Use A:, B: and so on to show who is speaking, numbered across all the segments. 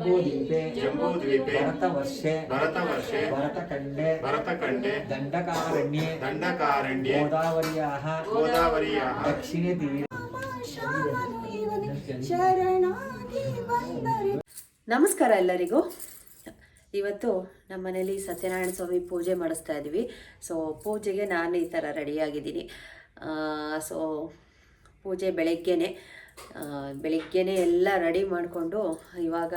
A: ಜಂಬೂದ್ವೀಪೆ
B: ಜಂಬೂದ್ವೀಪೆ
A: ಭರತವರ್ಷೆ
B: ಭರತವರ್ಷೆ
A: ಭರತಖಂಡೆ
B: ಭರತಖಂಡೆ
A: ದಂಡಕಾರಣ್ಯೆ
B: ದಂಡಕಾರಣ್ಯ
A: ಗೋದಾವರ್ಯಾಹ
B: ಗೋದಾವರ್ಯಾಹ
A: ದಕ್ಷಿಣೆ ತೀರ.
C: ನಮಸ್ಕಾರ ಎಲ್ಲರಿಗೂ. ಇವತ್ತು ನಮ್ಮ ಮನೇಲಿ ಸತ್ಯನಾರಾಯಣ ಸ್ವಾಮಿ ಪೂಜೆ ಮಾಡಿಸ್ತಾ ಇದ್ದೀವಿ. ಸೊ ಪೂಜೆಗೆ ನಾನು ಈ ಥರ ರೆಡಿಯಾಗಿದ್ದೀನಿ ಸೊ ಪೂಜೆ ಬೆಳಗ್ಗೆನೆ. ಬೆಳಗ್ಗೆನೆ ಎಲ್ಲ ರೆಡಿ ಮಾಡಿಕೊಂಡು ಇವಾಗ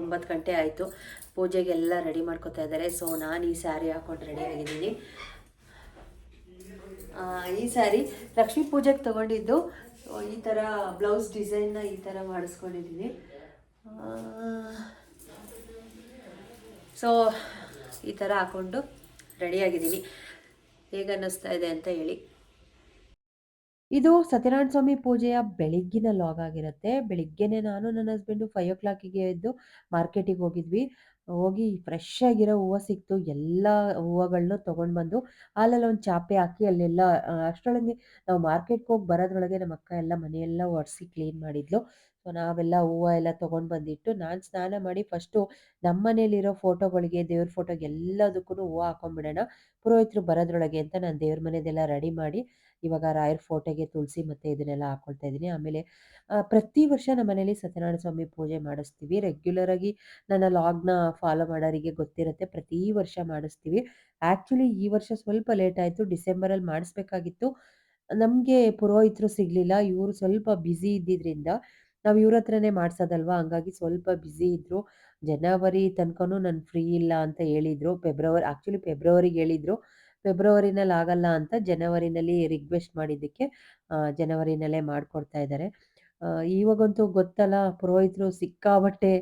C: ಒಂಬತ್ತು ಗಂಟೆ ಆಯಿತು. ಪೂಜೆಗೆಲ್ಲ ರೆಡಿ ಮಾಡ್ಕೊತಾ ಇದ್ದಾರೆ. ಸೊ ನಾನು ಈ ಸ್ಯಾರಿ ಹಾಕ್ಕೊಂಡು ರೆಡಿ ಆಗಿದ್ದೀನಿ. ಈ ಸ್ಯಾರಿ ಲಕ್ಷ್ಮೀ ಪೂಜೆಗೆ ತೊಗೊಂಡಿದ್ದು. ಈ ಥರ ಬ್ಲೌಸ್ ಡಿಸೈನ್ನ ಈ ಥರ ಮಾಡಿಸ್ಕೊಂಡಿದ್ದೀನಿ. ಸೊ ಈ ಥರ ಹಾಕ್ಕೊಂಡು ರೆಡಿಯಾಗಿದ್ದೀನಿ ಹೇಗೆ ಅನ್ನಿಸ್ತಾ ಇದೆ ಅಂತ ಹೇಳಿ. ಇದು ಸತ್ಯನಾರಾಯಣ ಸ್ವಾಮಿ ಪೂಜೆಯ ಬೆಳಿಗ್ಗಿನ ಲಾಗ್ ಆಗಿರುತ್ತೆ. ಬೆಳಿಗ್ಗೆನೆ ನಾನು ನನ್ನ ಹಸ್ಬೆಂಡು ಫೈವ್ ಓ ಕ್ಲಾಕಿಗೆ ಎದ್ದು ಮಾರ್ಕೆಟಿಗೆ ಹೋಗಿದ್ವಿ. ಹೋಗಿ ಫ್ರೆಶ್ ಆಗಿರೋ ಹೂವು ಸಿಕ್ತು. ಎಲ್ಲ ಹೂವುಗಳನ್ನೂ ತೊಗೊಂಡು ಬಂದು ಅಲ್ಲೆಲ್ಲ ಒಂದು ಚಾಪೆ ಹಾಕಿ ಅಲ್ಲೆಲ್ಲ ಅಷ್ಟರೊಳಗೆ ನಾವು ಮಾರ್ಕೆಟ್ಗೆ ಹೋಗಿ ಬರೋದ್ರೊಳಗೆ ನಮ್ಮ ಅಕ್ಕ ಎಲ್ಲ ಮನೆಯೆಲ್ಲ ಒರೆಸಿ ಕ್ಲೀನ್ ಮಾಡಿದ್ಲು. ಸೊ ನಾವೆಲ್ಲ ಹೂವು ಎಲ್ಲ ತೊಗೊಂಡು ಬಂದಿಟ್ಟು ನಾನು ಸ್ನಾನ ಮಾಡಿ ಫಸ್ಟು ನಮ್ಮ ಮನೇಲಿರೋ ಫೋಟೋಗಳಿಗೆ ದೇವ್ರ ಫೋಟೋಗೆ ಎಲ್ಲದಕ್ಕೂ ಹೂವು ಹಾಕೊಂಡ್ಬಿಡೋಣ ಪುರೋಹಿತರು ಬರೋದ್ರೊಳಗೆ ಅಂತ ನಾನು ದೇವ್ರ ಮನೆದೆಲ್ಲ ರೆಡಿ ಮಾಡಿ ಇವಾಗ ರಾಯರ್ ಫೋಟೋಗೆ ತುಳಸಿ ಮತ್ತು ಇದನ್ನೆಲ್ಲ ಹಾಕ್ಕೊಳ್ತಾ ಇದ್ದೀನಿ. ಆಮೇಲೆ ಪ್ರತಿ ವರ್ಷ ನಮ್ಮ ಮನೇಲಿ ಸತ್ಯನಾರಾಯಣ ಸ್ವಾಮಿ ಪೂಜೆ ಮಾಡಿಸ್ತೀವಿ. ರೆಗ್ಯುಲರಾಗಿ ನನ್ನ ಲಾಗ್ನ ಫಾಲೋ ಮಾಡೋರಿಗೆ ಗೊತ್ತಿರುತ್ತೆ. ಪ್ರತಿ ವರ್ಷ ಮಾಡಿಸ್ತೀವಿ. ಆ್ಯಕ್ಚುಲಿ ಈ ವರ್ಷ ಸ್ವಲ್ಪ ಲೇಟ್ ಆಯಿತು. ಡಿಸೆಂಬರಲ್ಲಿ ಮಾಡಿಸ್ಬೇಕಾಗಿತ್ತು. ನಮಗೆ ಪುರೋಹಿತರು ಸಿಗಲಿಲ್ಲ. ಇವರು ಸ್ವಲ್ಪ ಬ್ಯುಸಿ ಇದ್ದಿದ್ದರಿಂದ ನಾವು ಇವ್ರ ಹತ್ರನೇ ಮಾಡ್ಸೋದಲ್ವಾ? ಹಂಗಾಗಿ ಸ್ವಲ್ಪ ಬ್ಯುಸಿ ಇದ್ದರು ಜನವರಿ ತನಕನೂ ನಾನು ಫ್ರೀ ಇಲ್ಲ ಅಂತ ಹೇಳಿದರು. ಫೆಬ್ರವರಿ ಆ್ಯಕ್ಚುಲಿ ಫೆಬ್ರವರಿಗೆ ಹೇಳಿದರು. ಫೆಬ್ರವರಿನಲ್ಲಿ ಆಗಲ್ಲ ಅಂತ ಜನವರಿನಲ್ಲಿ ರಿಕ್ವೆಸ್ಟ್ ಮಾಡಿದ್ದಕ್ಕೆ ಜನವರಿನಲ್ಲೇ ಮಾಡಿಕೊಡ್ತಾ ಇದ್ದಾರೆ. ಇವಾಗಂತೂ ಗೊತ್ತಲ್ಲ, ಪುರೋಹಿತರು ಸಿಕ್ಕಾಬಟ್ಟೆ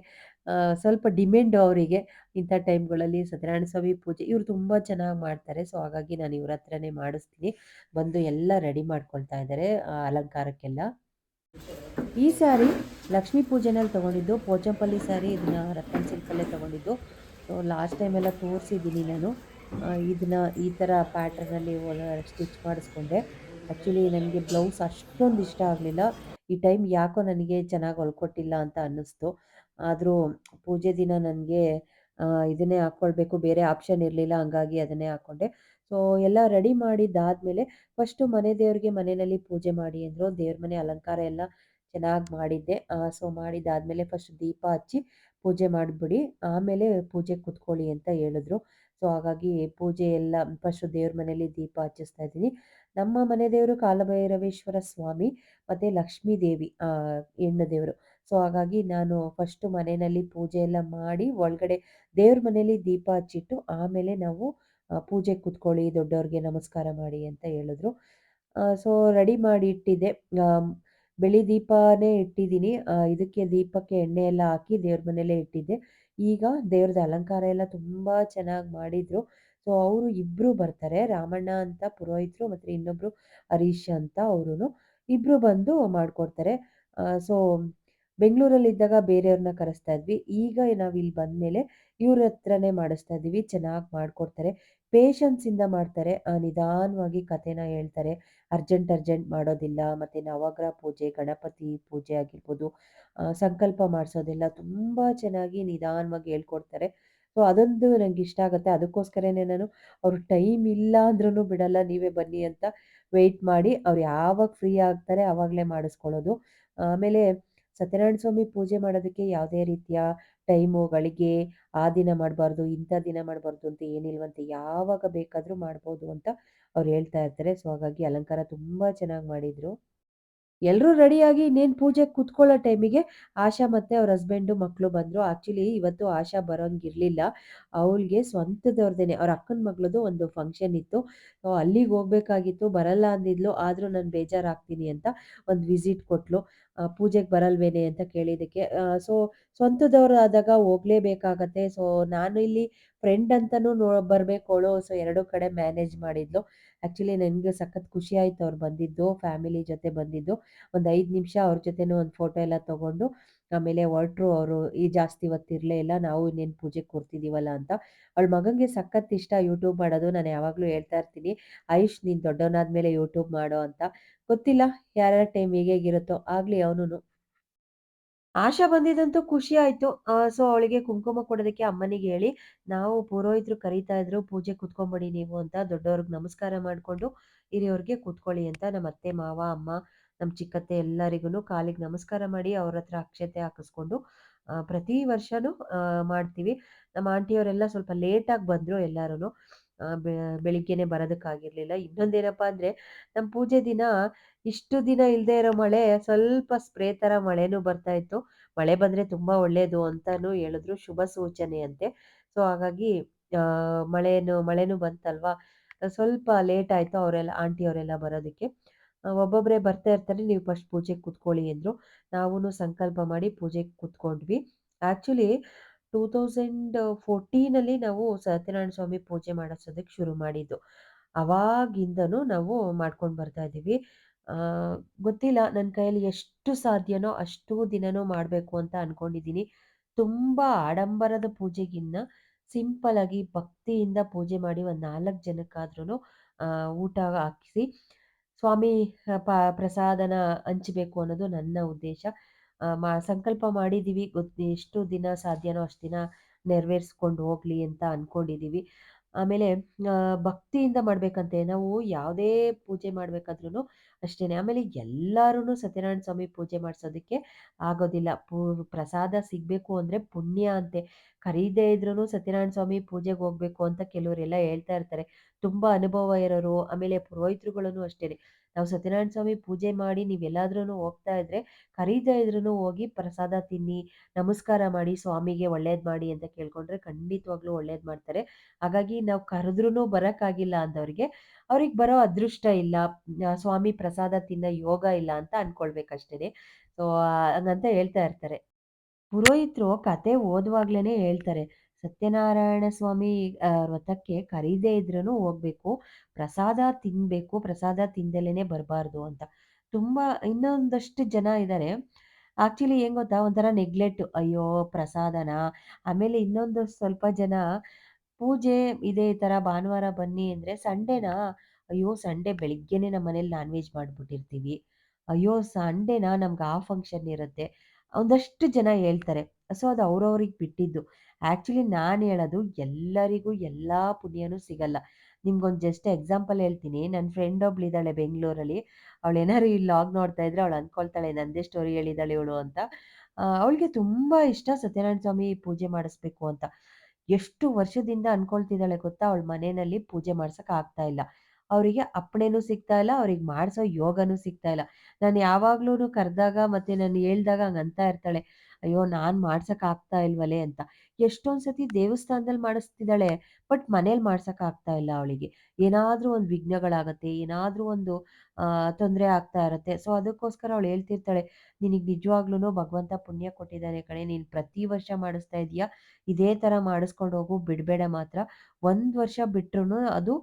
C: ಸ್ವಲ್ಪ ಡಿಮ್ಯಾಂಡು ಅವರಿಗೆ ಇಂಥ ಟೈಮ್ಗಳಲ್ಲಿ ಸತ್ಯನಾರಾಯಣ ಸ್ವಾಮಿ ಪೂಜೆ, ಇವರು ತುಂಬ ಚೆನ್ನಾಗಿ ಮಾಡ್ತಾರೆ. ಸೊ ಹಾಗಾಗಿ ನಾನು ಇವ್ರ ಹತ್ರನೇ ಮಾಡಿಸ್ತೀನಿ. ಬಂದು ಎಲ್ಲ ರೆಡಿ ಮಾಡ್ಕೊಳ್ತಾ ಇದ್ದಾರೆ ಅಲಂಕಾರಕ್ಕೆಲ್ಲ. ಈ ಸ್ಯಾರಿ ಲಕ್ಷ್ಮೀ ಪೂಜೆನಲ್ಲಿ ತೊಗೊಂಡಿದ್ದು, ಪೋಚಂಪಲ್ಲಿ ಸ್ಯಾರಿ ಇದನ್ನ ರತ್ನ ಸಿಲ್ಕಲ್ಲೇ ತೊಗೊಂಡಿದ್ದು ಸೊ ಲಾಸ್ಟ್ ಟೈಮೆಲ್ಲ ತೋರಿಸಿದ್ದೀನಿ ನಾನು. ಇದನ್ನ ಈ ಥರ ಪ್ಯಾಟ್ರನಲ್ಲಿ ಸ್ಟಿಚ್ ಮಾಡಿಸ್ಕೊಂಡೆ. ಆ್ಯಕ್ಚುಲಿ ನನಗೆ ಬ್ಲೌಸ್ ಅಷ್ಟೊಂದು ಇಷ್ಟ ಆಗಲಿಲ್ಲ. ಈ ಟೈಮ್ ಯಾಕೋ ನನಗೆ ಚೆನ್ನಾಗಿ ಹೊಲ್ಕೊಟ್ಟಿಲ್ಲ ಅಂತ ಅನ್ನಿಸ್ತು. ಆದರೂ ಪೂಜೆ ದಿನ ನನಗೆ ಇದನ್ನೇ ಹಾಕ್ಕೊಳ್ಬೇಕು ಬೇರೆ ಆಪ್ಷನ್ ಇರಲಿಲ್ಲ, ಹಂಗಾಗಿ ಅದನ್ನೇ ಹಾಕ್ಕೊಂಡೆ ಸೊ ಎಲ್ಲ ರೆಡಿ ಮಾಡಿದ್ದಾದಮೇಲೆ ಫಸ್ಟು ಮನೆ ದೇವ್ರಿಗೆ ಮನೆಯಲ್ಲಿ ಪೂಜೆ ಮಾಡಿ ಅಂದರು. ದೇವ್ರ ಮನೆ ಅಲಂಕಾರ ಎಲ್ಲ ಚೆನ್ನಾಗಿ ಮಾಡಿದ್ದೆ. ಸೊ ಮಾಡಿದ್ದಾದಮೇಲೆ ಫಸ್ಟ್ ದೀಪ ಹಚ್ಚಿ ಪೂಜೆ ಮಾಡಿಬಿಡಿ, ಆಮೇಲೆ ಪೂಜೆ ಕೂತ್ಕೊಳ್ಳಿ ಅಂತ ಹೇಳಿದ್ರು. ಸೊ, ಹಾಗಾಗಿ ಪೂಜೆ ಎಲ್ಲ ಫಸ್ಟು ದೇವ್ರ ಮನೆಯಲ್ಲಿ ದೀಪ ಹಚ್ಚಿಸ್ತಾ ಇದ್ದೀನಿ. ನಮ್ಮ ಮನೆ ದೇವರು ಕಾಲಭೈರವೇಶ್ವರ ಸ್ವಾಮಿ, ಮತ್ತು ಲಕ್ಷ್ಮೀ ದೇವಿ ಹೆಣ್ಣು ದೇವರು. ಸೊ, ಹಾಗಾಗಿ ನಾನು ಫಸ್ಟು ಮನೆಯಲ್ಲಿ ಪೂಜೆ ಎಲ್ಲ ಮಾಡಿ, ಒಳಗಡೆ ದೇವ್ರ ಮನೆಯಲ್ಲಿ ದೀಪ ಹಚ್ಚಿಟ್ಟು, ಆಮೇಲೆ ನಾವು ಪೂಜೆ ಕೂತ್ಕೊಳ್ಳಿ, ದೊಡ್ಡವ್ರಿಗೆ ನಮಸ್ಕಾರ ಮಾಡಿ ಅಂತ ಹೇಳಿದ್ರು. ಸೊ, ರೆಡಿ ಮಾಡಿ ಇಟ್ಟಿದ್ದೆ. ಬೆಳ್ಳಿ ದೀಪನೇ ಇಟ್ಟಿದ್ದೀನಿ. ಇದಕ್ಕೆ ದೀಪಕ್ಕೆ ಎಣ್ಣೆ ಎಲ್ಲ ಹಾಕಿ ದೇವ್ರ ಮನೇಲೇ ಇಟ್ಟಿದ್ದೆ. ಈಗ ದೇವ್ರದ್ದು ಅಲಂಕಾರ ಎಲ್ಲ ತುಂಬ ಚೆನ್ನಾಗಿ ಮಾಡಿದರು. ಸೊ, ಅವರು ಇಬ್ಬರು ಬರ್ತಾರೆ. ರಾಮಣ್ಣ ಅಂತ ಪುರೋಹಿತರು ಮತ್ತು ಇನ್ನೊಬ್ಬರು ಹರೀಶ್ ಅಂತ ಅವರು ಇಬ್ಬರು ಬಂದು ಮಾಡಿಕೊಡ್ತಾರೆ. ಸೊ, ಬೆಂಗಳೂರಲ್ಲಿದ್ದಾಗ ಬೇರೆಯವ್ರನ್ನ ಕರೆಸ್ತಾ ಇದ್ವಿ. ಈಗ ನಾವು ಇಲ್ಲಿ ಬಂದಮೇಲೆ ಇವ್ರ ಹತ್ರನೇ ಮಾಡಿಸ್ತಾ ಇದ್ದೀವಿ. ಚೆನ್ನಾಗಿ ಮಾಡಿಕೊಡ್ತಾರೆ. ಪೇಷನ್ಸಿಂದ ಮಾಡ್ತಾರೆ ನಿಧಾನವಾಗಿ ಕಥೆನ ಹೇಳ್ತಾರೆ. ಅರ್ಜೆಂಟ್ ಅರ್ಜೆಂಟ್ ಮಾಡೋದಿಲ್ಲ, ಮತ್ತು ನವಗ್ರಹ ಪೂಜೆ, ಗಣಪತಿ ಪೂಜೆ ಆಗಿರ್ಬೋದು ಸಂಕಲ್ಪ ಮಾಡಿಸೋದೆಲ್ಲ ತುಂಬ ಚೆನ್ನಾಗಿ ನಿಧಾನವಾಗಿ ಹೇಳ್ಕೊಡ್ತಾರೆ. ಸೊ ಅದೊಂದು ನಂಗೆ ಇಷ್ಟ ಆಗುತ್ತೆ. ಅದಕ್ಕೋಸ್ಕರನೇ ನಾನು, ಅವ್ರು ಟೈಮ್ ಇಲ್ಲ ಅಂದ್ರೂ ಬಿಡಲ್ಲ, ನೀವೇ ಬನ್ನಿ ಅಂತ ವೆಯ್ಟ್ ಮಾಡಿ. ಅವ್ರು ಯಾವಾಗ ಫ್ರೀ ಆಗ್ತಾರೆ ಆವಾಗಲೇ ಮಾಡಿಸ್ಕೊಳ್ಳೋದು. ಆಮೇಲೆ ಸತ್ಯನಾರಾಯಣ ಸ್ವಾಮಿ ಪೂಜೆ ಮಾಡೋದಕ್ಕೆ ಯಾವುದೇ ರೀತಿಯ ಟೈಮು, ಗಳಿಗೆ ಆ ದಿನ ಮಾಡಬಾರ್ದು, ಇಂಥ ದಿನ ಮಾಡಬಾರ್ದು ಅಂತ ಏನಿಲ್ವಂತೆ, ಯಾವಾಗ ಬೇಕಾದರೂ ಮಾಡ್ಬೋದು ಅಂತ ಅವ್ರು ಹೇಳ್ತಾ ಇರ್ತಾರೆ. ಸೊ ಹಾಗಾಗಿ ಅಲಂಕಾರ ತುಂಬ ಚೆನ್ನಾಗಿ ಮಾಡಿದರು. ಎಲ್ಲರೂ ರೆಡಿಯಾಗಿ ಇನ್ನೇನು ಪೂಜೆ ಕೂತ್ಕೊಳ್ಳೋ ಟೈಮಿಗೆ ಆಶಾ ಮತ್ತು ಅವ್ರ ಹಸ್ಬೆಂಡು ಮಕ್ಕಳು ಬಂದರು. ಆ್ಯಕ್ಚುಲಿ ಇವತ್ತು ಆಶಾ ಬರೋಂಗಿರಲಿಲ್ಲ. ಅವಳಿಗೆ ಸ್ವಂತದವ್ರದೇನೆ, ಅವ್ರ ಅಕ್ಕನ ಮಗಳದು ಒಂದು ಫಂಕ್ಷನ್ ಇತ್ತು. ಅಲ್ಲಿಗೆ ಹೋಗ್ಬೇಕಾಗಿತ್ತು, ಬರಲ್ಲ ಅಂದಿದ್ಲು, ಆದರೂ ನಾನು ಬೇಜಾರಾಗ್ತೀನಿ ಅಂತ ಒಂದು ವಿಸಿಟ್ ಕೊಟ್ಲು. ಪೂಜೆಗೆ ಬರಲ್ವೇನೆ ಅಂತ ಕೇಳಿದ್ದಕ್ಕೆ. ಸೊ ಸ್ವಂತದವ್ರು ಆದಾಗ ಹೋಗ್ಲೇಬೇಕಾಗತ್ತೆ. ಸೊ ನಾನು ಇಲ್ಲಿ ಫ್ರೆಂಡ್ ಅಂತಲೂ ನೋ ಬರಬೇಕು ಅವಳು ಸೊ ಎರಡು ಕಡೆ ಮ್ಯಾನೇಜ್ ಮಾಡಿದ್ಲು. ಆ್ಯಕ್ಚುಲಿ ನನಗೆ ಸಖತ್ ಖುಷಿ ಆಯಿತು ಅವ್ರು ಬಂದಿದ್ದು ಫ್ಯಾಮಿಲಿ ಜೊತೆ ಬಂದಿದ್ದು. ಒಂದು ಐದು ನಿಮಿಷ ಅವ್ರ ಜೊತೆನೂ ಒಂದು ಫೋಟೋ ಎಲ್ಲ ತೊಗೊಂಡು ಆಮೇಲೆ ಹೊರಟ್ರು ಅವರು ಈ ಜಾಸ್ತಿ ಹೊತ್ತಿರಲೇ ಇಲ್ಲ ನಾವು ಇನ್ನೇನು ಪೂಜೆಗೆ ಕೊಡ್ತಿದ್ದೀವಲ್ಲ ಅಂತ. ಅವಳ ಮಗನಿಗೆ ಸಖತ್ ಇಷ್ಟ ಯೂಟ್ಯೂಬ್ ಮಾಡೋದು ನಾನು ಯಾವಾಗಲೂ ಹೇಳ್ತಾ ಇರ್ತೀನಿ. ಆಯುಷ್ ನೀನು ದೊಡ್ಡವನಾದ್ಮೇಲೆ ಯೂಟ್ಯೂಬ್ ಮಾಡೋ ಅಂತ. ಗೊತ್ತಿಲ್ಲ ಯಾರ್ಯಾರ ಟೈಮ್ ಹೇಗಿರುತ್ತೋ ಆಗಲಿ ಅವನು ಆಶಾ ಬಂದಿದ್ದಂತೂ ಖುಷಿ ಆಯ್ತು. ಸೊ ಅವಳಿಗೆ ಕುಂಕುಮ ಕೊಡೋದಕ್ಕೆ ಅಮ್ಮನಿಗೆ ಹೇಳಿ, ನಾವು ಪುರೋಹಿತರು ಕರೀತಾ ಇದ್ರು, ಪೂಜೆ ಕುತ್ಕೊಂಬಿಡಿ ನೀವು ಅಂತ ದೊಡ್ಡವ್ರಿಗೆ ನಮಸ್ಕಾರ ಮಾಡ್ಕೊಂಡು, ಹಿರಿಯವ್ರಿಗೆ ಕುತ್ಕೊಳ್ಳಿ ಅಂತ. ನಮ್ಮ ಅತ್ತೆ, ಮಾವ, ಅಮ್ಮ, ನಮ್ಮ ಚಿಕ್ಕತ್ತೆ ಎಲ್ಲರಿಗೂ ಕಾಲಿಗೆ ನಮಸ್ಕಾರ ಮಾಡಿ ಅವ್ರ ಹತ್ರ ಅಕ್ಷತೆ ಹಾಕಿಸ್ಕೊಂಡು ಪ್ರತಿ ವರ್ಷನೂ ಮಾಡ್ತೀವಿ. ನಮ್ಮ ಆಂಟಿಯವರೆಲ್ಲ ಸ್ವಲ್ಪ ಲೇಟಾಗಿ ಬಂದ್ರು ಎಲ್ಲರೂ ಬೆಳಿಗ್ಗೆನೆ ಬರೋದಕ್ಕಾಗಿರ್ಲಿಲ್ಲ. ಇನ್ನೊಂದೇನಪ್ಪ ಅಂದ್ರೆ, ನಮ್ಮ ಪೂಜೆ ದಿನ ಇಷ್ಟು ದಿನ ಇಲ್ಲದೆ ಇರೋ ಮಳೆ ಸ್ವಲ್ಪ ಸ್ಪ್ರೇ ಥರ ಮಳೆನೂ ಬರ್ತಾ ಇತ್ತು. ಮಳೆ ಬಂದ್ರೆ ತುಂಬಾ ಒಳ್ಳೇದು ಅಂತಾನೂ ಹೇಳಿದ್ರು. ಶುಭ ಸೂಚನೆ ಅಂತೆ. ಸೊ ಹಾಗಾಗಿ ಮಳೆನು ಮಳೆನೂ ಬಂತಲ್ವಾ, ಸ್ವಲ್ಪ ಲೇಟ್ ಆಯ್ತು ಅವರೆಲ್ಲ ಆಂಟಿಯವರೆಲ್ಲ ಬರೋದಕ್ಕೆ. ಒಬ್ಬೊಬ್ಬರೇ ಬರ್ತಾ ಇರ್ತಾರೆ, ನೀವು ಫಸ್ಟ್ ಪೂಜೆಗೆ ಕೂತ್ಕೊಳ್ಳಿ ಅಂದ್ರು. ನಾವೂ ಸಂಕಲ್ಪ ಮಾಡಿ ಪೂಜೆಗೆ ಕೂತ್ಕೊಂಡ್ವಿ. ಆಕ್ಚುಲಿ 2014 ಅಲ್ಲಿ ನಾವು ಸತ್ಯನಾರಾಯಣ ಸ್ವಾಮಿ ಪೂಜೆ ಮಾಡಿಸೋದಕ್ಕೆ ಶುರು ಮಾಡಿದ್ದು. ಅವಾಗಿಂದನೂ ನಾವು ಮಾಡ್ಕೊಂಡು ಬರ್ತಾ ಇದ್ದೀವಿ. ಗೊತ್ತಿಲ್ಲ ನನ್ನ ಕೈಯಲ್ಲಿ ಎಷ್ಟು ಸಾಧ್ಯನೋ ಅಷ್ಟು ದಿನನೂ ಮಾಡಬೇಕು ಅಂತ ಅಂದ್ಕೊಂಡಿದ್ದೀನಿ ತುಂಬಾ ಆಡಂಬರದ ಪೂಜೆಗಿನ್ನ ಸಿಂಪಲ್ ಆಗಿ ಭಕ್ತಿಯಿಂದ ಪೂಜೆ ಮಾಡಿ ಒಂದು 4 ಜನಕ್ಕಾದ್ರೂನು ಆಹ್, ಊಟ ಹಾಕಿಸಿ, ಸ್ವಾಮಿ, ಪ, ಪ್ರಸಾದನ ಹಂಚಬೇಕು ಅನ್ನೋದು ನನ್ನ ಉದ್ದೇಶ. ಮಾ, ಸಂಕಲ್ಪ ಮಾಡಿದ್ದೀವಿ. ಗೊತ್ ಎಷ್ಟು ದಿನ ಸಾಧ್ಯನೋ ಅಷ್ಟು ದಿನ ನೆರವೇರಿಸ್ಕೊಂಡು ಹೋಗ್ಲಿ ಅಂತ ಅಂದ್ಕೊಂಡಿದ್ದೀವಿ ಆಮೇಲೆ ಭಕ್ತಿಯಿಂದ ಮಾಡಬೇಕಂತೆ ನಾವು ಯಾವುದೇ ಪೂಜೆ ಮಾಡ್ಬೇಕಾದ್ರೂನು ಅಷ್ಟೇನೆ. ಆಮೇಲೆ ಎಲ್ಲರೂ ಸತ್ಯನಾರಾಯಣ ಸ್ವಾಮಿ ಪೂಜೆ ಮಾಡಿಸೋದಕ್ಕೆ ಆಗೋದಿಲ್ಲ. ಪೂ ಪ್ರಸಾದ ಸಿಗಬೇಕು ಅಂದ್ರೆ ಪುಣ್ಯ ಅಂತೆ. ಕರೀದೇ ಇದ್ರೂ ಸತ್ಯನಾರಾಯಣ ಸ್ವಾಮಿ ಪೂಜೆಗೆ ಹೋಗ್ಬೇಕು ಅಂತ ಕೆಲವರೆಲ್ಲ ಹೇಳ್ತಾ ಇರ್ತಾರೆ. ತುಂಬಾ ಅನುಭವ ಇರೋರು, ಆಮೇಲೆ ಪುರೋಹಿತರುಗಳನ್ನು ಅಷ್ಟೇನೆ. ನಾವು ಸತ್ಯನಾರಾಯಣ ಸ್ವಾಮಿ ಪೂಜೆ ಮಾಡಿ ನೀವೆಲ್ಲಾದ್ರೂನು ಹೋಗ್ತಾ ಇದ್ರೆ, ಕರೀತಾ ಇದ್ರೂನು ಹೋಗಿ ಪ್ರಸಾದ ತಿನ್ನಿ, ನಮಸ್ಕಾರ ಮಾಡಿ, ಸ್ವಾಮಿಗೆ ಒಳ್ಳೇದ್ ಮಾಡಿ ಅಂತ ಕೇಳ್ಕೊಂಡ್ರೆ ಖಂಡಿತವಾಗ್ಲೂ ಒಳ್ಳೇದ್ ಮಾಡ್ತಾರೆ. ಹಾಗಾಗಿ ನಾವು ಕರೆದ್ರೂನು ಬರೋಕ್ಕಾಗಿಲ್ಲ ಅಂದವ್ರಿಗೆ, ಅವ್ರಿಗೆ ಬರೋ ಅದೃಷ್ಟ ಇಲ್ಲ, ಸ್ವಾಮಿ ಪ್ರಸಾದ ತಿನ್ನೋ ಯೋಗ ಇಲ್ಲ ಅಂತ ಅನ್ಕೊಳ್ಬೇಕಷ್ಟೇ ಸೊ ಹಂಗಂತ ಹೇಳ್ತಾ ಇರ್ತಾರೆ. ಪುರೋಹಿತರು ಕತೆ ಓದುವಾಗ್ಲೇನೆ ಹೇಳ್ತಾರೆ. ಸತ್ಯನಾರಾಯಣ ಸ್ವಾಮಿ ವ್ರತಕ್ಕೆ ಕರೀದೇ ಇದ್ರೂನು ಹೋಗ್ಬೇಕು. ಪ್ರಸಾದ ತಿನ್ಬೇಕು. ಪ್ರಸಾದ ತಿಂದಲೇನೆ ಬರಬಾರ್ದು ಅಂತ. ತುಂಬಾ ಇನ್ನೊಂದಷ್ಟು ಜನ ಇದ್ದಾರೆ ಆಕ್ಚುಲಿ ಏನ್ ಗೊತ್ತಾ ಒಂಥರ ನೆಗ್ಲೆಕ್ಟ್. ಅಯ್ಯೋ! ಪ್ರಸಾದನ ಆಮೇಲೆ ಇನ್ನೊಂದು ಸ್ವಲ್ಪ ಜನ ಪೂಜೆ ಇದೆ ತರ ಭಾನುವಾರ ಬನ್ನಿ ಅಂದ್ರೆ ಸಂಡೇನಾ? ಅಯ್ಯೋ! ಸಂಡೇ ಬೆಳಿಗ್ಗೆನೆ ನಮ್ಮ ಮನೇಲಿ ನಾನ್ ವೆಜ್ ಮಾಡ್ಬಿಟ್ಟಿರ್ತೀವಿ. ಅಯ್ಯೋ! ಸಂಡೇನಾ ನಮ್ಗೆ ಆ ಫಂಕ್ಷನ್ ಇರುತ್ತೆ. ಒಂದಷ್ಟು ಜನ ಹೇಳ್ತಾರೆ. ಸೊ, ಅದು ಅವ್ರವ್ರಿಗೆ ಬಿಟ್ಟಿದ್ದು. ಆ್ಯಕ್ಚುಲಿ ನಾನು ಹೇಳೋದು ಎಲ್ಲರಿಗೂ ಎಲ್ಲ ಪುಣ್ಯನೂ ಸಿಗಲ್ಲ. ನಿಮ್ಗೊಂದು ಜಸ್ಟ್ ಎಕ್ಸಾಂಪಲ್ ಹೇಳ್ತೀನಿ. ನನ್ನ ಫ್ರೆಂಡ್ ಒಬ್ಳಿದಾಳೆ ಬೆಂಗಳೂರಲ್ಲಿ. ಅವಳು ಏನಾದ್ರು ಈ ಲಾಗ್ ನೋಡ್ತಾ ಇದ್ರೆ ಅವಳು ಅಂದ್ಕೊಳ್ತಾಳೆ ನಂದೇ ಸ್ಟೋರಿ ಹೇಳಿದಾಳೆ ಇವಳು ಅಂತ. ಅವಳಿಗೆ ತುಂಬಾ ಇಷ್ಟ ಸತ್ಯನಾರಾಯಣ ಸ್ವಾಮಿ ಪೂಜೆ ಮಾಡಿಸ್ಬೇಕು ಅಂತ. ಎಷ್ಟು ವರ್ಷದಿಂದ ಅನ್ಕೊಳ್ತಿದ್ದಾಳೆ ಗೊತ್ತಾ? ಅವಳ ಮನೆಯಲ್ಲಿ ಪೂಜೆ ಮಾಡ್ಸಕ್ ಆಗ್ತಾ ಇಲ್ಲ. ಅವರಿಗೆ ಅಪ್ಪಣೆನೂ ಸಿಗ್ತಾ ಇಲ್ಲ, ಅವ್ರಿಗೆ ಮಾಡಿಸೋ ಯೋಗನೂ ಸಿಗ್ತಾ ಇಲ್ಲ. ನಾನು ಯಾವಾಗ್ಲೂ ಕರೆದಾಗ ಮತ್ತೆ ನಾನು ಹೇಳ್ದಾಗ ಹಂಗ್ ಅಂತ ಇರ್ತಾಳೆ. ಅಯ್ಯೋ! ನಾನ್ ಮಾಡ್ಸಕ್ ಆಗ್ತಾ ಇಲ್ವಲೇ ಅಂತ. ಎಷ್ಟೊಂದ್ ಸತಿ ದೇವಸ್ಥಾನದಲ್ಲಿ ಮಾಡಿಸ್ತಿದ್ದಾಳೆ. ಬಟ್ ಮನೇಲಿ ಮಾಡ್ಸಕ್ ಆಗ್ತಾ ಇಲ್ಲ ಅವಳಿಗೆ. ಏನಾದ್ರೂ ಒಂದು ವಿಘ್ನಗಳಾಗತ್ತೆ. ಏನಾದ್ರೂ ಒಂದು ತೊಂದರೆ ಆಗ್ತಾ ಇರತ್ತೆ. ಸೊ ಅದಕ್ಕೋಸ್ಕರ ಅವಳು ಹೇಳ್ತಿರ್ತಾಳೆ. ನಿನಗ್ ನಿಜವಾಗ್ಲೂ ಭಗವಂತ ಪುಣ್ಯ ಕೊಟ್ಟಿದ್ದಾನೆ ಕಣೆ. ನೀನ್ ಪ್ರತಿ ವರ್ಷ ಮಾಡಿಸ್ತಾ ಇದೀಯಾ ಇದೇ ತರ ಮಾಡಿಸ್ಕೊಂಡು ಹೋಗು, ಬಿಡ್ಬೇಡ ಮಾತ್ರ. ಒಂದ್ ವರ್ಷ ಬಿಟ್ರೂನು ಅದು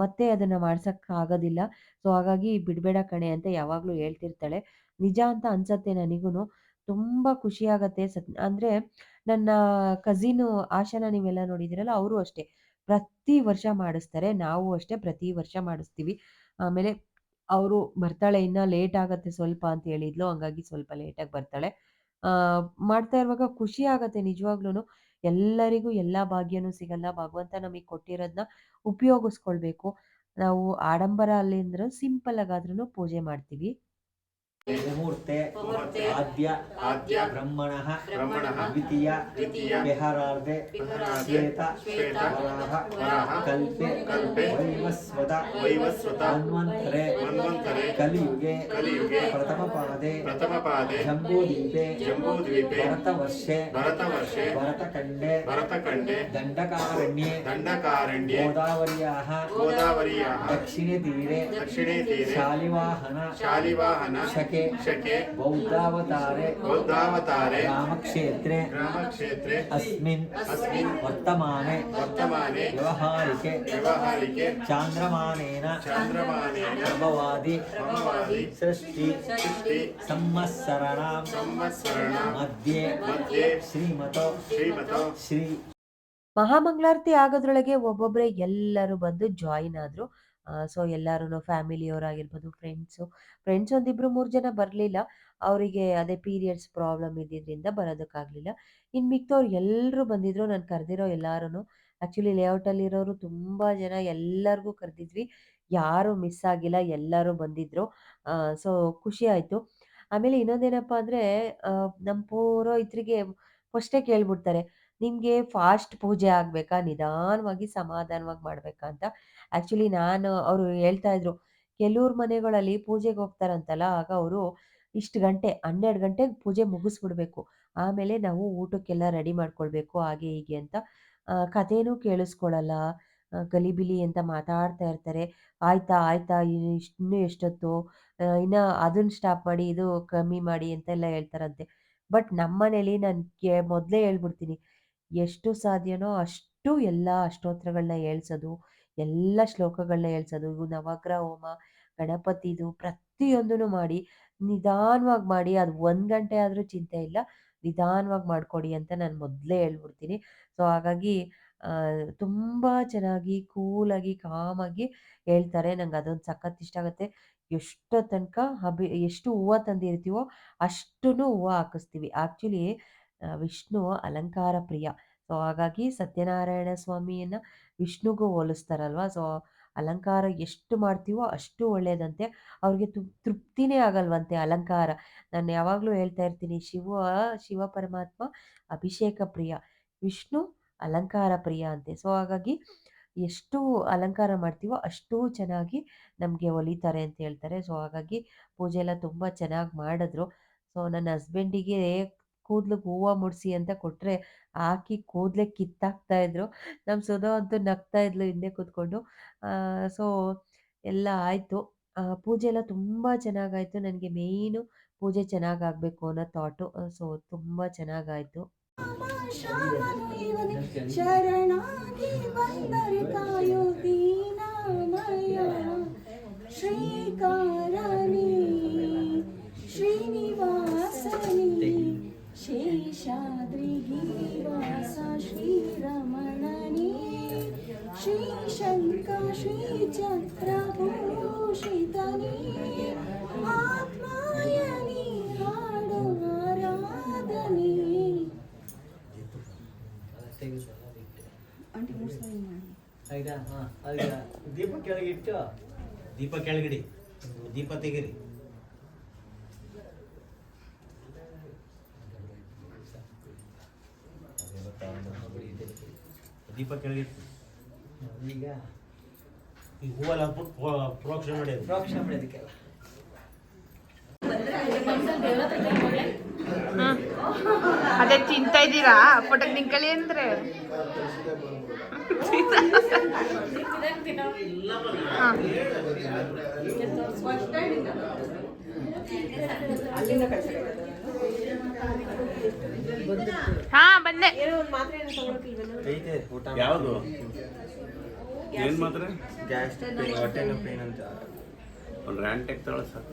C: ಮತ್ತೆ ಅದನ್ನ ಮಾಡ್ಸಕ್ ಆಗೋದಿಲ್ಲ. ಸೊ ಹಾಗಾಗಿ ಬಿಡ್ಬೇಡ ಕಣೆ ಅಂತ ಯಾವಾಗ್ಲೂ ಹೇಳ್ತಿರ್ತಾಳೆ. ನಿಜ ಅಂತ ಅನ್ಸತ್ತೆ ನನಗೂನು. ತುಂಬಾ ಖುಷಿ ಆಗತ್ತೆ. ಸತ್, ಅಂದ್ರೆ ನನ್ನ ಕಸಿನು ಆಶಾನ ನೀವೆಲ್ಲ ನೋಡಿದಿರಲ್ಲ ಅವರು ಅಷ್ಟೇ. ಪ್ರತಿ ವರ್ಷ ಮಾಡಿಸ್ತಾರೆ. ನಾವು ಅಷ್ಟೇ ಪ್ರತಿ ವರ್ಷ ಮಾಡಿಸ್ತೀವಿ. ಆಮೇಲೆ ಅವರು ಬರ್ತಾಳೆ, ಇನ್ನ ಲೇಟ್ ಆಗತ್ತೆ ಸ್ವಲ್ಪ ಅಂತ ಹೇಳಿದ್ಲು. ಹಂಗಾಗಿ ಸ್ವಲ್ಪ ಲೇಟಾಗಿ ಬರ್ತಾಳೆ. ಆ, ಮಾಡ್ತಾ ಇರುವಾಗ ಖುಷಿ ಆಗತ್ತೆ ನಿಜವಾಗ್ಲೂನು. ಎಲ್ಲರಿಗೂ ಎಲ್ಲಾ ಭಾಗ್ಯನೂ ಸಿಗಲ್ಲ. ಭಗವಂತ ನಮಗೆ ಕೊಟ್ಟಿರೋದ್ನ ಉಪಯೋಗಿಸ್ಕೊಳ್ಬೇಕು. ನಾವು ಆಡಂಬರ ಅಲ್ಲಿಂದ್ರ ಸಿಂಪಲ್ ಆಗಾದ್ರೂ ಪೂಜೆ ಮಾಡ್ತೀವಿ.
A: मुहूर्ते
B: आद्य
A: आद्य
B: ब्रह्मणः
A: ब्रह्मणः
B: द्वितीय
A: द्वितीय
B: विहारार्धे
A: श्वेत
B: श्वेत
A: वराह
B: वराह
A: कल्पे
B: कल्पे
A: वैवस्वत
B: वैवस्वत
A: मन्वन्तरे
B: मन्वन्तरे
A: कलियुगे
B: कलियुगे
A: प्रथमपादे
B: प्रथमपादे
A: जम्बूद्वीपे
B: जम्बूद्वीपे
A: भरतवर्षे
B: भरतवर्षे
A: भरतखण्डे
B: भरतखण्डे
A: दण्डकारण्ये
B: दण्डकारण्ये
A: गोदावर्याः
B: गोदावर्याः
A: दक्षिणे तीरे
B: दक्षिणे तीरे
A: शालिवाहन
B: शालिवाहन
A: शके
B: ಶಕೆ
A: ಶಕೆ
B: ಬೌದ್ಧಾವತಾರೆ
A: ಬೌದ್ಧಾವತಾರೆ
B: ರಾಮಕ್ಷೇತ್ರೆ
A: ರಾಮಕ್ಷೇತ್ರೆ
B: ಅಸ್ಮಿನ್
A: ಅಸ್ಮಿನ್
B: ವರ್ತಮಾನೆ
A: ವರ್ತಮಾನೆ
B: ವ್ಯವಹಾರಿಕೆ
A: ವ್ಯವಹಾರಿಕೆ
B: ಚಾಂದ್ರಮಾನೇನ
A: ಚಾಂದ್ರಮಾನೇನ
B: ಭವಾದಿ
A: ಭವಾದಿ
B: ಸೃಷ್ಟಿ
A: ಸೃಷ್ಟಿ
B: ಸಂಮತ್ಸರಣ
A: ಸಂಮತ್ಸರಣ
B: ಮಧ್ಯೆ
A: ಮಧ್ಯೆ
B: ಶ್ರೀಮತೋ
A: ಶ್ರೀಮತೋ ಶ್ರೀ
C: ಮಹಾಮಂಗಳಾರತಿ ಆಗೋದ್ರೊಳಗೆ ಒಬ್ಬೊಬ್ಬರೇ ಎಲ್ಲರೂ ಬಂದು ಜಾಯಿನ್ ಆದ್ರು. ಸೊ ಎಲ್ಲರೂ ಫ್ಯಾಮಿಲಿಯವರಾಗಿರ್ಬೋದು, ಫ್ರೆಂಡ್ಸು. ಫ್ರೆಂಡ್ಸ್ ಒಂದಿಬ್ರು ಮೂರು ಜನ ಬರಲಿಲ್ಲ. ಅವರಿಗೆ ಅದೇ ಪೀರಿಯಡ್ಸ್ ಪ್ರಾಬ್ಲಮ್ ಇದ್ದಿದ್ದರಿಂದ ಬರೋದಕ್ಕಾಗಲಿಲ್ಲ. ಇನ್ನು ಮಿಕ್ದವ್ರು ಎಲ್ಲರೂ ಬಂದಿದ್ರು ನಾನು ಕರೆದಿರೋ ಎಲ್ಲರೂ ಆ್ಯಕ್ಚುಲಿ ಲೇಔಟಲ್ಲಿರೋರು ತುಂಬ ಜನ ಎಲ್ಲರಿಗೂ ಕರೆದಿದ್ವಿ. ಯಾರೂ ಮಿಸ್ ಆಗಿಲ್ಲ ಎಲ್ಲರೂ ಬಂದಿದ್ದರು ಸೊ ಖುಷಿ ಆಯಿತು. ಆಮೇಲೆ ಇನ್ನೊಂದೇನಪ್ಪ ಅಂದರೆ ನಮ್ಮ ಪುರೋಹಿತರಿಗೆ ಫಸ್ಟೇ ಕೇಳ್ಬಿಡ್ತಾರೆ. ನಿಮಗೆ ಫಾಸ್ಟ್ ಪೂಜೆ ಆಗಬೇಕಾ? ನಿಧಾನವಾಗಿ ಸಮಾಧಾನವಾಗಿ ಮಾಡಬೇಕಾ ಅಂತ ಆ್ಯಕ್ಚುಲಿ ನಾನು ಅವರು ಹೇಳ್ತಾ ಇದ್ರು, ಕೆಲವ್ರ ಮನೆಗಳಲ್ಲಿ ಪೂಜೆಗೆ ಹೋಗ್ತಾರಂತಲ್ಲ, ಆಗ ಅವರು ಇಷ್ಟು ಗಂಟೆ, ಹನ್ನೆರಡು ಗಂಟೆಗೆ ಪೂಜೆ ಮುಗಿಸ್ಬಿಡ್ಬೇಕು. ಆಮೇಲೆ ನಾವು ಊಟಕ್ಕೆಲ್ಲ ರೆಡಿ ಮಾಡ್ಕೊಳ್ಬೇಕು, ಹಾಗೆ ಹೀಗೆ ಅಂತ. ಕಥೆನೂ ಕೇಳಿಸ್ಕೊಳ್ಳಲ್ಲ ಗಲಿಬಿಲಿ ಅಂತ ಮಾತಾಡ್ತಾ ಇರ್ತಾರೆ. ಆಯ್ತಾ ಆಯ್ತಾ ಇಷ್ಟ್- ಎಷ್ಟೊತ್ತು? ಇನ್ನು ಇನ್ನ ಅದನ್ನ ಸ್ಟಾಪ್ ಮಾಡಿ, ಇದು ಕಮ್ಮಿ ಮಾಡಿ ಅಂತೆಲ್ಲ ಹೇಳ್ತಾರಂತೆ. ಬಟ್ ನಮ್ಮನೇಲಿ ನಾನು ಕೇ, ಮೊದಲೇ ಹೇಳ್ಬಿಡ್ತೀನಿ. ಎಷ್ಟು ಸಾಧ್ಯನೋ ಅಷ್ಟು ಎಲ್ಲ ಅಷ್ಟೋತ್ತರಗಳನ್ನ ಹೇಳ್ಸೋದು, ಎಲ್ಲ ಶ್ಲೋಕಗಳನ್ನ ಹೇಳ್ಸೋದು. ಇವು ನವಗ್ರಹ, ಹೋಮ, ಗಣಪತಿದು ಪ್ರತಿಯೊಂದೂ ಮಾಡಿ, ನಿಧಾನವಾಗಿ ಮಾಡಿ, ಅದು ಒಂದು ಗಂಟೆ ಆದರೂ ಚಿಂತೆ ಇಲ್ಲ, ನಿಧಾನವಾಗಿ ಮಾಡಿಕೊಡಿ ಅಂತ ನಾನು ಮೊದಲೇ ಹೇಳ್ಬಿಡ್ತೀನಿ. ಸೊ, ಹಾಗಾಗಿ ತುಂಬ ಚೆನ್ನಾಗಿ, ಕೂಲಾಗಿ, ಕಾಮಾಗಿ ಹೇಳ್ತಾರೆ. ನಂಗೆ ಅದೊಂದು ಸಖತ್ ಇಷ್ಟ ಆಗುತ್ತೆ. ಎಷ್ಟೋ ತನಕ ಹಬಿ, ಎಷ್ಟು ಹೂವು ತಂದಿರ್ತೀವೋ ಅಷ್ಟು ಹೂವು ಹಾಕಿಸ್ತೀವಿ. ಆ್ಯಕ್ಚುಲಿ ವಿಷ್ಣು ಅಲಂಕಾರ ಪ್ರಿಯ. ಸೊ, ಹಾಗಾಗಿ ಸತ್ಯನಾರಾಯಣ ಸ್ವಾಮಿಯನ್ನು ವಿಷ್ಣುಗೂ ಹೋಲಿಸ್ತಾರಲ್ವ? ಸೊ, ಅಲಂಕಾರ ಎಷ್ಟು ಮಾಡ್ತೀವೋ ಅಷ್ಟು ಒಳ್ಳೆಯದಂತೆ ಅವ್ರಿಗೆ ತೃಪ್ ತೃಪ್ತಿನೇ ಆಗಲ್ವಂತೆ ಅಲಂಕಾರ. ನಾನು ಯಾವಾಗಲೂ ಹೇಳ್ತಾ ಇರ್ತೀನಿ, ಶಿವ ಶಿವ ಪರಮಾತ್ಮ ಅಭಿಷೇಕ ಪ್ರಿಯ, ವಿಷ್ಣು ಅಲಂಕಾರ ಪ್ರಿಯ ಅಂತೆ. ಸೊ, ಹಾಗಾಗಿ ಎಷ್ಟು ಅಲಂಕಾರ ಮಾಡ್ತೀವೋ ಅಷ್ಟು ಚೆನ್ನಾಗಿ ನಮಗೆ ಹೊಲಿತಾರೆ ಅಂತ ಹೇಳ್ತಾರೆ. ಸೊ, ಹಾಗಾಗಿ ಪೂಜೆ ಎಲ್ಲ ತುಂಬ ಚೆನ್ನಾಗಿ ಮಾಡಿದ್ರು. ಸೊ, ನನ್ನ ಹಸ್ಬೆಂಡಿಗೆ ಕೂದ್ಲಿಗೆ ಹೂವು ಮುಡಿಸಿ ಅಂತ ಕೊಟ್ಟರೆ ಹಾಕಿ ಕೂದಲೇ ಕಿತ್ತಾಕ್ತಾ ಇದ್ರು. ನಮ್ಮ ಸುಧಾ ಅಂತೂ ನಗ್ತಾ ಇದ್ಲು ಹಿಂದೆ ಕೂತ್ಕೊಂಡು. ಸೊ ಎಲ್ಲ ಆಯಿತು. ಪೂಜೆ ಎಲ್ಲ ತುಂಬ ಚೆನ್ನಾಗಾಯಿತು. ನನಗೆ ಮೇಯ್ನು ಪೂಜೆ ಚೆನ್ನಾಗಾಗಬೇಕು ಅನ್ನೋ ಥಾಟು ಸೊ ತುಂಬ ಚೆನ್ನಾಗಾಯಿತು.
D: ಶ್ರೀನಿವಾಸನಿ. ಶೇಷಾದ್ರಿಗಿರಿವಾಸ ಶ್ರೀರಮಣನಿ. ಶ್ರೀಶಂಕ ಶ್ರೀಚಕ್ರಭೂಷಿತನಿ. ಆತ್ಮಾಯನಿ ಹಾಡು ಆರಾಧನೆ ಆಂಟಿ ಮೂರು ಸಲ ಹಿಂಗ್ ಮಾಡಿ.
A: ಆಯ್ತಾ? ಹಾಂ ಅದೀಗ ದೀಪ ಕೆಳಗಿಟ್ಟು
E: ದೀಪ ಕೆಳಗಿಡಿ. ದೀಪ ತೆಗಿರಿ. ದೀಪ ಕೆಳಗಿತ್ತು.
A: ಈಗ?
E: ಈ ಹೂವೆಲ್ಲ ಹಾಕ್ಬಿಟ್ಟು ಪ್ರೋ- ಪ್ರೋಕ್ಷಣೆ ಮಾಡಿ ಅದು.
A: ಪ್ರೋಕ್ಷಣೆ
F: ಅದೇ ತಿಂತಾ ಇದ್ದೀರಾ? ಫೋಟೋಗೆ ನಿಂಕಳಿ ಅಂದ್ರೆ. ಹಾ. ಹಾ ಬಂದೆ
G: ಊಟ
B: ಯಾವುದು? ಏನು ಮಾತ್ರ?
G: ಹೊಟ್ಟೆ ಪೇನ್ ಅಂತ
B: ಒಂದು ರ್ಯಾಂಟೆಕ್ ತಗೊಳ ಸಾಕು.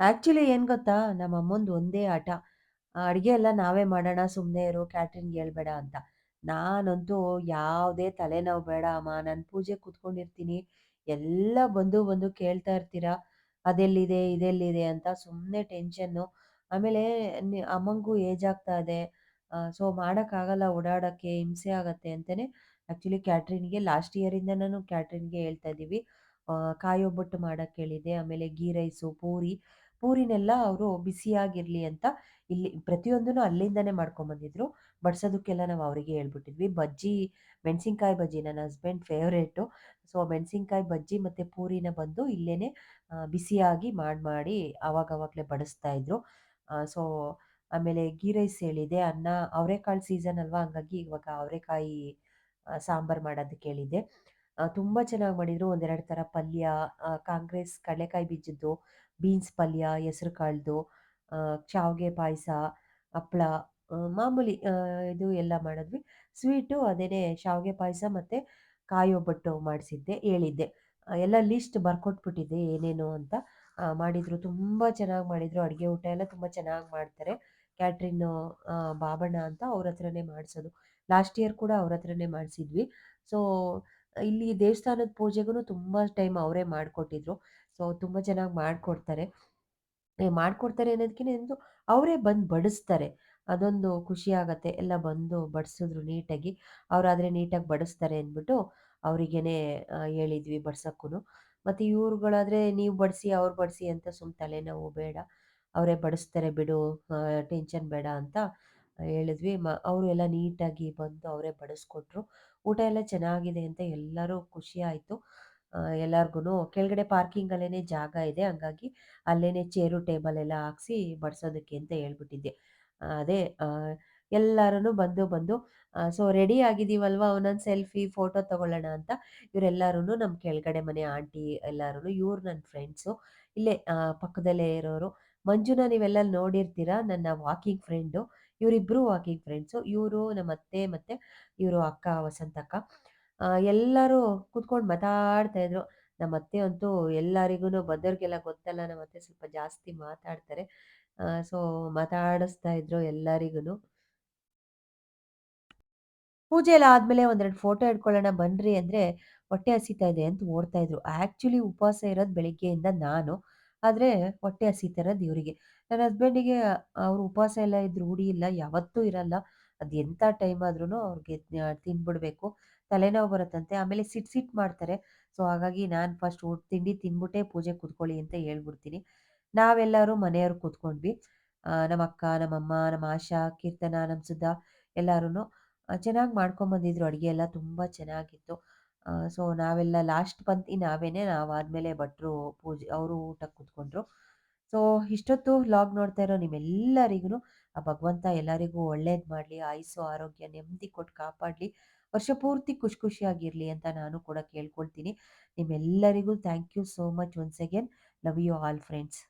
C: ಆ್ಯಕ್ಚುಲಿ ಏನು ಗೊತ್ತಾ? ನಮ್ಮ ಅಮ್ಮಂದು ಒಂದೇ ಆಟ. ಅಡಿಗೆ ಎಲ್ಲ ನಾವೇ ಮಾಡೋಣ ಸುಮ್ಮನೆ ಇರು ಕ್ಯಾಟ್ರಿಂಗ್ ಹೇಳ್ಬೇಡ ಅಂತ. ನಾನಂತೂ ಯಾವುದೇ ತಲೆನೋವು ಬೇಡ, ಅಮ್ಮ, ನಾನು ಪೂಜೆ ಕೂತ್ಕೊಂಡಿರ್ತೀನಿ, ಎಲ್ಲ ಬಂದು ಬಂದು ಕೇಳ್ತಾ ಇರ್ತೀರಾ? ಅದೆಲ್ಲಿದೆ, ಇದೆಲ್ಲಿದೆ ಅಂತ ಸುಮ್ಮನೆ ಟೆನ್ಷನ್ನು ಆಮೇಲೆ ಅಮ್ಮಂಗೂ ಏಜ್ ಆಗ್ತಾ ಇದೆ. ಸೊ ಮಾಡೋಕ್ಕಾಗಲ್ಲ, ಓಡಾಡೋಕ್ಕೆ ಹಿಂಸೆ ಆಗತ್ತೆ ಅಂತಲೇ ಆ್ಯಕ್ಚುಲಿ ಕ್ಯಾಟ್ರಿನ್ಗೆ ಲಾಸ್ಟ್ ಇಯರಿಂದ ನಾನು ಕ್ಯಾಟ್ರಿನ್ಗೆ ಹೇಳ್ತಾ ಇದ್ದೀವಿ. ಕಾಯೊಬ್ಬಟ್ಟು ಕಾಯಿ ಒಬ್ಬಟ್ಟು ಹೇಳಿದ್ದೆ, ಆಮೇಲೆ ಗೀ ರೈಸು, ಪೂರಿ ಪೂರಿನೆಲ್ಲ ಅವರು ಬಿಸಿಯಾಗಿರಲಿ ಅಂತ ಇಲ್ಲಿ ಪ್ರತಿಯೊಂದೂ ಅಲ್ಲಿಂದನೇ ಮಾಡ್ಕೊಂಬಂದಿದ್ರು ಬಡ್ಸೋದಕ್ಕೆಲ್ಲ ನಾವು ಅವರಿಗೆ ಹೇಳ್ಬಿಟ್ಟಿದ್ವಿ. ಬಜ್ಜಿ, ಮೆಣಸಿನ್ಕಾಯಿ ಬಜ್ಜಿ ನನ್ನ ಹಸ್ಬೆಂಡ್ ಫೇವ್ರೇಟು ಸೊ ಮೆಣಸಿನ್ಕಾಯಿ ಬಜ್ಜಿ ಮತ್ತು ಪೂರಿನ ಬಂದು ಇಲ್ಲೇ ಬಿಸಿಯಾಗಿ ಮಾಡಿ ಮಾಡಿ ಆವಾಗವಾಗಲೇ ಬಡಿಸ್ತಾ ಇದ್ರು. ಸೊ ಆಮೇಲೆ ಗೀ ರೈಸ್ ಹೇಳಿದೆ ಅನ್ನ ಅವರೆಕಾಳು ಸೀಸನ್ ಅಲ್ವಾ? ಹಂಗಾಗಿ ಇವಾಗ ಅವರೆಕಾಯಿ ಸಾಂಬಾರು ಮಾಡೋದಕ್ಕೆ ಹೇಳಿದ್ದೆ ತುಂಬ ಚೆನ್ನಾಗಿ ಮಾಡಿದರು. ಒಂದೆರಡು ಥರ ಪಲ್ಯ ಕಾಂಗ್ರೆಸ್ ಕಡಲೆಕಾಯಿ ಬೀಜದ್ದು, ಬೀನ್ಸ್ ಪಲ್ಯ, ಹೆಸ್ರು ಕಾಳ್ದು ಶಾವಿಗೆ ಪಾಯಸ, ಹಪ್ಳ ಮಾಮೂಲಿ ಇದು ಎಲ್ಲ ಮಾಡಿದ್ವಿ. ಸ್ವೀಟು ಅದೇ ಶಾವಿಗೆ ಪಾಯಸ ಮತ್ತು ಕಾಯಿ ಒಬ್ಬಟ್ಟು ಮಾಡಿಸಿದ್ದೆ, ಹೇಳಿದ್ದೆ. ಎಲ್ಲ ಲಿಸ್ಟ್ ಬರ್ಕೊಟ್ಬಿಟ್ಟಿದ್ದೆ ಏನೇನು ಅಂತ. ಮಾಡಿದರು. ತುಂಬ ಚೆನ್ನಾಗಿ ಮಾಡಿದರು. ಅಡುಗೆ ಊಟ ಎಲ್ಲ ತುಂಬ ಚೆನ್ನಾಗಿ ಮಾಡ್ತಾರೆ. ಕ್ಯಾಟ್ರಿನ್ ಬಾಬಣ್ಣ ಅಂತ ಅವ್ರ ಹತ್ರನೇ ಮಾಡಿಸೋದು. ಲಾಸ್ಟ್ ಇಯರ್ ಕೂಡ ಅವ್ರ ಹತ್ರನೇ ಮಾಡಿಸಿದ್ವಿ. ಸೊ ಇಲ್ಲಿ ದೇವಸ್ಥಾನದ ಪೂಜೆಗೂ ತುಂಬ ಟೈಮ್ ಅವರೇ ಮಾಡಿಕೊಟ್ಟಿದ್ರು. ಸೊ, ತುಂಬ ಚೆನ್ನಾಗಿ ಮಾಡಿಕೊಡ್ತಾರೆ. ಮಾಡಿಕೊಡ್ತಾರೆ ಅನ್ನೋದಕ್ಕಿಂತ ಅವರೇ ಬಂದು ಬಡಿಸ್ತಾರೆ. ಅದೊಂದು ಖುಷಿ ಆಗತ್ತೆ. ಎಲ್ಲ ಬಂದು ಬಡಿಸಿದ್ರು ನೀಟಾಗಿ. ಅವರಾದರೆ ನೀಟಾಗಿ ಬಡಿಸ್ತಾರೆ ಅಂದ್ಬಿಟ್ಟು ಅವರಿಗೇನೆ ಹೇಳಿದ್ವಿ ಬಡ್ಸೋಕ್ಕೂ ಮತ್ತು ಇವ್ರುಗಳಾದರೆ ನೀವು ಬಡಿಸಿ, ಅವ್ರು ಬಡಿಸಿ ಅಂತ ಸುಮ್ಮ ತಲೆನೋವು ಬೇಡ. ಅವರೇ ಬಡಿಸ್ತಾರೆ ಬಿಡು ಟೆನ್ಷನ್ ಬೇಡ ಅಂತ ಹೇಳಿದ್ವಿ. ಮ, ಅವರು ಎಲ್ಲ ನೀಟಾಗಿ ಬಂದು ಅವರೇ ಬಡಿಸ್ಕೊಟ್ರು. ಊಟ ಎಲ್ಲ ಚೆನ್ನಾಗಿದೆ ಅಂತ ಎಲ್ಲರೂ ಖುಷಿ ಆಯಿತು. ಎಲ್ಲರಿಗೂ ಕೆಳಗಡೆ ಪಾರ್ಕಿಂಗಲ್ಲೇ ಜಾಗ ಇದೆ. ಹಂಗಾಗಿ ಅಲ್ಲೇ ಚೇರು ಟೇಬಲ್ ಎಲ್ಲ ಹಾಕ್ಸಿ ಬಡಿಸೋದಕ್ಕೆ ಅಂತ ಹೇಳ್ಬಿಟ್ಟಿದ್ದೆ. ಅದೇ ಎಲ್ಲರೂ ಬಂದು ಬಂದು ಸೊ ರೆಡಿ ಆಗಿದ್ದೀವಲ್ವ? ಒಂದೊಂದು ಸೆಲ್ಫಿ, ಫೋಟೋ ತಗೊಳ್ಳೋಣ ಅಂತ. ಇವರೆಲ್ಲರೂ ನಮ್ಮ ಕೆಳಗಡೆ ಮನೆ ಆಂಟಿ ಎಲ್ಲರೂ ಇವ್ರು ನನ್ನ ಫ್ರೆಂಡ್ಸು. ಇಲ್ಲೇ ಪಕ್ಕದಲ್ಲೇ ಇರೋರು. ಮಂಜುನ ನೀವೆಲ್ಲ ನೋಡಿರ್ತೀರಾ? ನನ್ನ ವಾಕಿಂಗ್ ಫ್ರೆಂಡು. ಇವರಿಬ್ಬರು ವಾಕಿಂಗ್ ಫ್ರೆಂಡ್ಸು ಇವರು ನಮ್ಮ ಅತ್ತೆ ಮತ್ತು ಇವರು ಅಕ್ಕ, ವಸಂತ ಅಕ್ಕ. ಎಲ್ಲರೂ ಕೂತ್ಕೊಂಡು ಮಾತಾಡ್ತಾ ಇದ್ರು. ನಮ್ಮ ಅತ್ತೆ ಅಂತೂ ಎಲ್ಲರಿಗೂ ಬಂದವ್ರಿಗೆಲ್ಲ ಗೊತ್ತಲ್ಲ ನಮ್ಮ ಅತ್ತೆ ಸ್ವಲ್ಪ ಜಾಸ್ತಿ ಮಾತಾಡ್ತಾರೆ. ಸೊ ಮಾತಾಡಿಸ್ತಾ ಇದ್ರು ಎಲ್ಲರಿಗೂ ಪೂಜೆ ಎಲ್ಲ ಆದ್ಮೇಲೆ ಒಂದೆರಡು ಫೋಟೋ ಇಟ್ಕೊಳ್ಳೋಣ ಬನ್ರಿ ಅಂದ್ರೆ ಹೊಟ್ಟೆ ಹಸಿತಾ ಇದೆ ಅಂತ ಓಡ್ತಾ ಇದ್ರು. ಆಕ್ಚುಲಿ ಉಪವಾಸ ಇರೋದು ಬೆಳಿಗ್ಗೆಯಿಂದ ನಾನು. ಆದರೆ ಹೊಟ್ಟೆ ಹಸಿತಾ ದೇವರಿಗೆ. ನನ್ನ ಹಸ್ಬೆಂಡಿಗೆ ಅವ್ರು ಉಪವಾಸ ಎಲ್ಲ ಇದ್ರೂ, ರೂಢಿ ಇಲ್ಲ, ಯಾವತ್ತೂ ಇರಲ್ಲ. ಅದು ಎಂಥ ಟೈಮ್ ಆದ್ರೂ ಅವ್ರಿಗೆ ತಿನ್ಬಿಡ್ಬೇಕು. ತಲೆನೋವು ಬರುತ್ತಂತೆ. ಆಮೇಲೆ ಸಿಟ್ ಸಿಟ್ ಮಾಡ್ತಾರೆ. ಸೊ, ಹಾಗಾಗಿ ನಾನು ಫಸ್ಟ್ ಊಟ, ತಿಂಡಿ ತಿಂದ್ಬಿಟ್ಟೆ ಪೂಜೆ ಕೂತ್ಕೊಳ್ಳಿ ಅಂತ ಹೇಳ್ಬಿಡ್ತೀನಿ. ನಾವೆಲ್ಲರೂ ಮನೆಯವ್ರು ಕೂತ್ಕೊಂಡ್ವಿ. ನಮ್ಮ ಅಕ್ಕ ನಮ್ಮಮ್ಮ, ನಮ್ಮ ಆಶಾ, ಕೀರ್ತನ, ನಮ್ಮ ಸುಧಾ ಎಲ್ಲರೂ ಚೆನ್ನಾಗಿ ಮಾಡ್ಕೊಂಬಂದಿದ್ರು ಅಡುಗೆ ಎಲ್ಲ ತುಂಬ ಚೆನ್ನಾಗಿತ್ತು. ಸೊ ನಾವೆಲ್ಲ ಲಾಸ್ಟ್ ಪಂಕ್ತಿ ನಾವೇನೆ ನಾವಾದಮೇಲೆ ಭಟ್ರು ಪೂಜೆ, ಅವರು ಊಟಕ್ಕೆ ಕೂತ್ಕೊಂಡ್ರು. ಸೊ ಇಷ್ಟೊತ್ತು ಲಾಗ್ ನೋಡ್ತಾ ಇರೋ ನಿಮ್ಮೆಲ್ಲರಿಗೂ ಆ ಭಗವಂತ ಎಲ್ಲರಿಗೂ ಒಳ್ಳೇದು ಮಾಡಲಿ, ಆಯುಸ್ಸು, ಆರೋಗ್ಯ ನೆಮ್ಮದಿ ಕೊಟ್ಟು ಕಾಪಾಡಲಿ, ವರ್ಷ ಪೂರ್ತಿ ಖುಷಿ ಖುಷಿಯಾಗಿರಲಿ ಅಂತ ನಾನು ಕೂಡ ಕೇಳ್ಕೊಳ್ತೀನಿ. ನಿಮ್ಮೆಲ್ಲರಿಗೂ thank you so much once again love you all friends